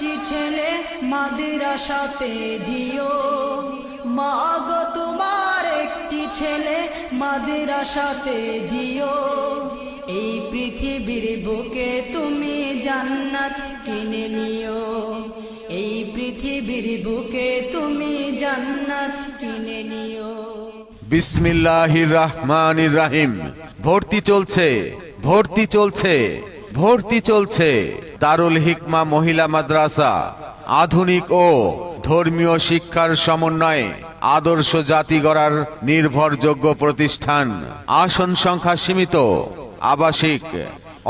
একটি ছেলে মাদ্রাসাতে দিও। মা গো, তোমার একটি ছেলে মাদ্রাসাতে দিও। এই পৃথিবীর বুকে তুমি জান্নাত কিনে নিও। এই পৃথিবীর বুকে তুমি জান্নাত কিনে নিও। বিসমিল্লাহির রহমানির রাহিম। ভর্তি চলছে ভর্তি চলছে ভর্তি চলছে। দারুল হিকমা মহিলা মাদ্রাসা, আধুনিক ও ধর্মীয় শিক্ষার সমন্বয়ে আদর্শ জাতি গড়ার নির্ভরযোগ্য প্রতিষ্ঠান। আসন সংখ্যা সীমিত, আবাসিক,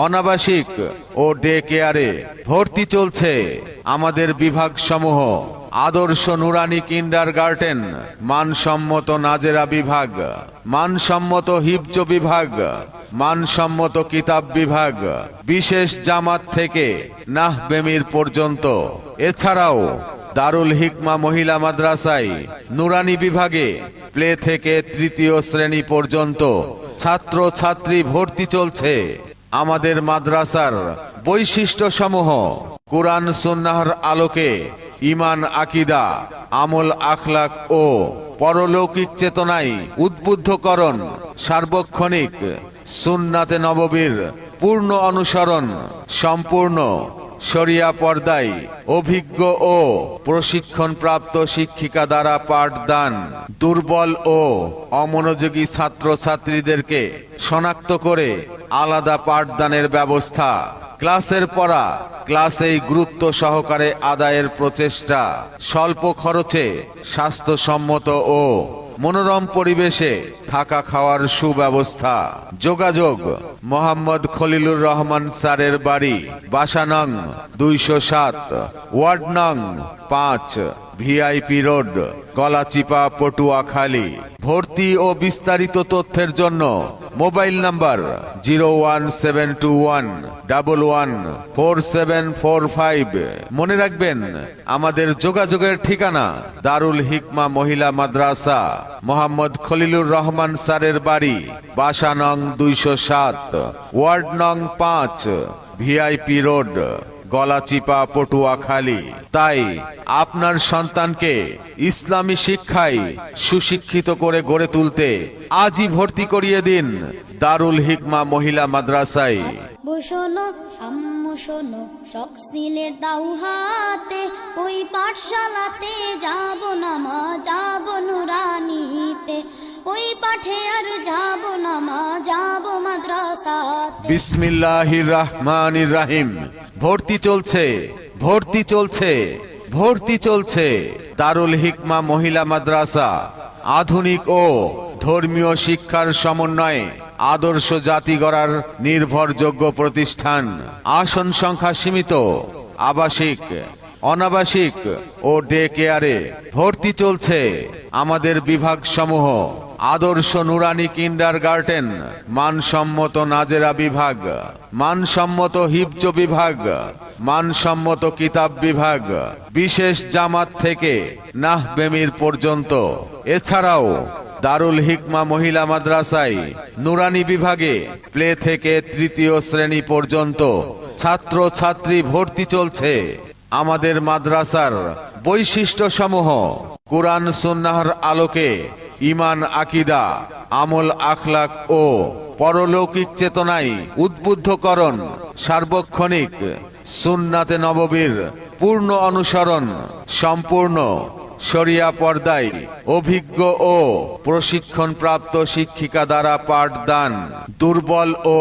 অনাবাসিক ও ডে কেয়ারে ভর্তি চলছে আমাদের বিভাগ সমূহ আদর্শ নুরানি কিন্ডার গার্ডেন মানসম্মত নাজেরা বিভাগ, মানসম্মত হিফজ বিভাগ মানসম্মত কিতাব বিভাগ, বিশেষ জামাত থেকে নাহবেমির পর্যন্ত। এছাড়াও দারুল হিকমা মহিলা মাদ্রাসায় নুরানি বিভাগে প্লে থেকে তৃতীয় শ্রেণি পর্যন্ত ছাত্র ছাত্রী ভর্তি চলছে। আমাদের মাদ্রাসার বৈশিষ্ট্য সমূহ কোরআন সুন্নাহর আলোকে ইমান আকিদা, আমল আখলাক ও পরলৌকিক চেতনায় উদ্বুদ্ধকরণ, সার্বক্ষণিক সুন্নাতে নববীর পূর্ণ অনুসরণ, সম্পূর্ণ শরিয়া পর্দায় অভিজ্ঞ ও প্রশিক্ষণপ্রাপ্ত শিক্ষিকা দ্বারা পাঠদান, দুর্বল ও অমনোযোগী ছাত্রছাত্রীদেরকে শনাক্ত করে আলাদা পাঠদানের ব্যবস্থা। ক্লাসের পড়া, ক্লাসেই গুরুত্ব সহকারে আদায়ের প্রচেষ্টা। স্বল্প খরচে স্বাস্থ্যসম্মত ও মনোরম পরিবেশে থাকা খাওয়ার সুব্যবস্থা। যোগাযোগ, মোহাম্মদ খলিলুর রহমান স্যারের বাড়ি, বাসানং, দুইশো সাত, ওয়ার্ড নং পাঁচ, ভিআইপি রোড, কলাচিপা, পটুয়াখালী। ভর্তি ও বিস্তারিত তথ্যের জন্য mobile number zero one seven two one, double one four seven four five. মনে রাখবেন, আমাদের যোগাযোগের ঠিকানা দারুল হিকমা মহিলা মাদ্রাসা, মোহাম্মদ খলিলুর রহমান স্যারের বাড়ি, বাসা নং দুইশো সাত, ওয়ার্ড নং পাঁচ, ভিআইপি রোড। গলাচিপা পটুয়াখালী তাই আপনার সন্তানকে ইসলামী শিক্ষায় সুশিক্ষিত করে গড়ে তুলতে আজই ভর্তি করিয়ে দিন দারুল হিকমা মহিলা মাদ্রাসায়। শোনো আম্মু শোনো সিলের হাতে ওই পাঠশালাতে যাব না মা যাব নুরানিতে ওই পাঠে আর যাব না মা যাব মাদ্রাসাতে। বিসমিল্লাহির রহমানির রাহিম। ভর্তি চলছে ভর্তি চলছে ভর্তি চলছে। দারুল হিকমা মহিলা মাদ্রাসা, আধুনিক ও ধর্মীয় শিক্ষার সমন্বয়ে আদর্শ জাতি গড়ার নির্ভরযোগ্য প্রতিষ্ঠান। আসন সংখ্যা সীমিত, আবাসিক, অনাবাসিক ও ডে কেয়ারে ভর্তি চলছে। আমাদের বিভাগ সমূহ আদর্শ নুরানি কিন্ডার গার্ডেন মানসম্মত নাজেরা বিভাগ, মানসম্মত হিফজ বিভাগ, মানসম্মত কিতাব বিভাগ, বিশেষ জামাত থেকে নাহবেমির পর্যন্ত। এছাড়াও দারুল হিকমা মহিলা মাদ্রাসায় নুরানি বিভাগে প্লে থেকে তৃতীয় শ্রেণি পর্যন্ত ছাত্র ছাত্রী ভর্তি চলছে আমাদের মাদ্রাসার বৈশিষ্ট্য সমূহ কোরআন সুন্নাহর আলোকে ইমান, আকিদা, আমল, আখলাক ও পরলৌকিক চেতনায় উদ্বুদ্ধকরণ, সার্বক্ষণিক সুন্নাতে নববীর পূর্ণ অনুসরণ, সম্পূর্ণ শরিয়া পর্দায় অভিজ্ঞ ও প্রশিক্ষণপ্রাপ্ত শিক্ষিকা দ্বারা পাঠদান, দুর্বল ও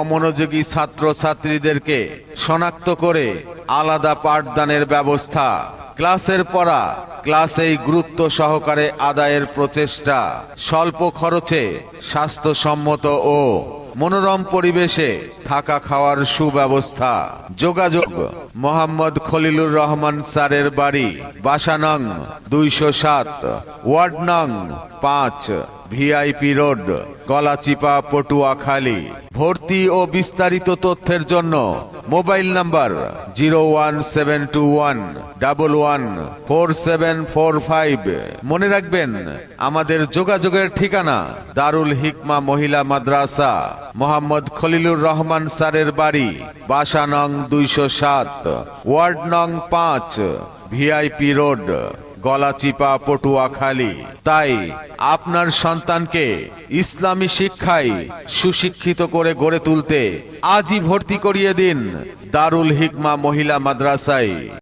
অমনোযোগী ছাত্রছাত্রীদেরকে শনাক্ত করে আলাদা পাঠদানের ব্যবস্থা। ক্লাসের পড়া ক্লাসেই গুরুত্ব সহকারে আদায়ের প্রচেষ্টা, স্বল্প খরচে, স্বাস্থ্যসম্মত ও মনোরম পরিবেশে থাকা খাওয়ার সুব্যবস্থা। যোগাযোগ, মোহাম্মদ খলিলুর রহমান স্যারের বাড়ি, বাসানং, দুইশো সাত ওয়ার্ড নং পাঁচ, ভিআইপি রোড কলাচিপা পটুয়াখালী। ভর্তি ও বিস্তারিত তথ্যের জন্য mobile number zero one seven two one double one four seven four five. মনে রাখবেন, আমাদের যোগাযোগের ঠিকানা দারুল হিকমা মহিলা মাদ্রাসা, মোহাম্মদ খলিলুর রহমান স্যারের বাড়ি, বাসা নং দুইশো সাত, ওয়ার্ড নং পাঁচ, ভিআইপি রোড। গলাচিপা পটুয়াখালী তাই আপনার সন্তানকে ইসলামী শিক্ষায় সুশিক্ষিত করে গড়ে তুলতে আজই ভর্তি করিয়ে দিন দারুল হিকমা মহিলা মাদ্রাসায়।